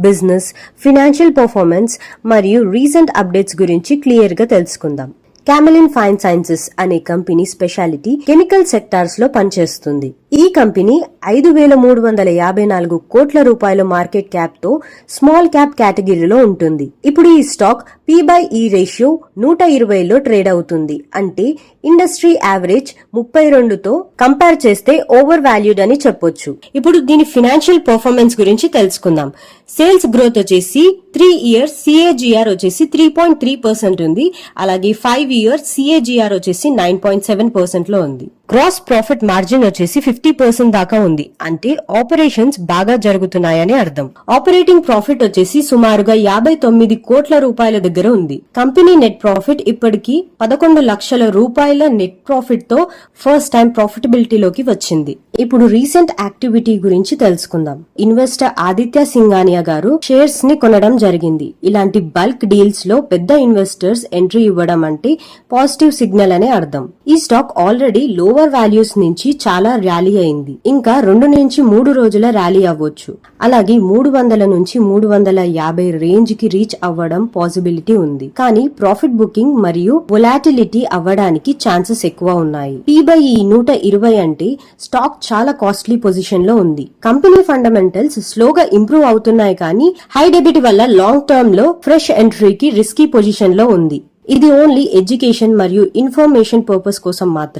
Business financial performance మరియు recent updates గురించి క్లియర్గా తెలుసుకుందాం. క్యామెలిన్ ఫైన్ సైన్సెస్ అనే కంపెనీ స్పెషాలిటీ కెమికల్ సెక్టార్స్లో పనిచేస్తుంది. ఈ కంపెనీ ఐదు వేల మూడు వందల యాభై నాలుగు కోట్ల రూపాయల మార్కెట్ క్యాప్తో స్మాల్ క్యాప్ కేటగిరీలో ఉంటుంది. ఇప్పుడు ఈ stock P by E ratio నూట ఇరవైలో ట్రేడ్ అవుతుంది. అంటే ఇండస్ట్రీ యావరేజ్ ముప్పై రెండుతో కంపేర్ చేస్తే ఓవర్ వాల్యూడ్ అని చెప్పొచ్చు. ఇప్పుడు దీని ఫినాన్షియల్ పర్ఫార్మెన్స్ గురించి తెలుసుకుందాం. సేల్స్ గ్రోత్ వచ్చేసి త్రీ ఇయర్స్ సిఏజిఆర్ వచ్చేసి త్రీ పాయింట్ త్రీ పర్సెంట్ ఉంది. అలాగే ఫైవ్ ఇయర్స్ సిఏజిఆర్ వచ్చేసి నైన్ పాయింట్ సెవెన్ పర్సెంట్లో ఉంది. గ్రాస్ ప్రాఫిట్ మార్జిన్ వచ్చేసి ఫిఫ్టీ ఫిఫ్టీ పర్సెంట్ దాకా ఉంది. అంటే ఆపరేషన్స్ బాగా జరుగుతున్నాయని అర్థం. ఆపరేటింగ్ ప్రాఫిట్ వచ్చేసి సుమారుగా యాభై తొమ్మిది కోట్ల రూపాయల దగ్గర ఉంది. కంపెనీ నెట్ ప్రాఫిట్ ఇప్పటికీ పదకొండు లక్షల రూపాయల నెట్ ప్రాఫిట్తో ఫస్ట్ టైం ప్రాఫిటబిలిటీలోకి వచ్చింది. ఇప్పుడు రీసెంట్ యాక్టివిటీ గురించి తెలుసుకుందాం. ఇన్వెస్టర్ ఆదిత్య సింగానియా గారు షేర్స్ని కొనడం జరిగింది. ఇలాంటి బల్క్ డీల్స్లో పెద్ద ఇన్వెస్టర్స్ ఎంట్రీ ఇవ్వడం అంటే పాజిటివ్ సిగ్నల్ అనే అర్థం. ఈ స్టాక్ ఆల్రెడీ లోవర్ వాల్యూస్ నుంచి చాలా ర్యాలీ అయింది. ఇంకా రెండు నుంచి మూడు రోజుల ర్యాలీ అవ్వచ్చు. అలాగే మూడు వందల నుంచి మూడు వందల యాభై రేంజ్కి రీచ్ అవ్వడం పాసిబిలిటీ ఉంది. కానీ ప్రాఫిట్ బుకింగ్ మరియు వొలాటిలిటీ అవ్వడానికి ఛాన్సెస్ ఎక్కువ ఉన్నాయి. పీబై ఈ నూట ఇరవై అంటే స్టాక్ చాలా కాస్ట్లీ పొజిషన్లో ఉంది. కంపెనీ ఫండమెంటల్స్ స్లోగా ఇంప్రూవ్ అవుతున్నాయి కానీ హై డెబిట్ వల్ల లాంగ్ టర్మ్లో ఫ్రెష్ ఎంట్రీకి రిస్కీ పొజిషన్లో ఉంది. ఇది ఓన్లీ ఎడ్యుకేషన్ మరియు ఇన్ఫర్మేషన్ పర్పస్ కోసం మాత్రం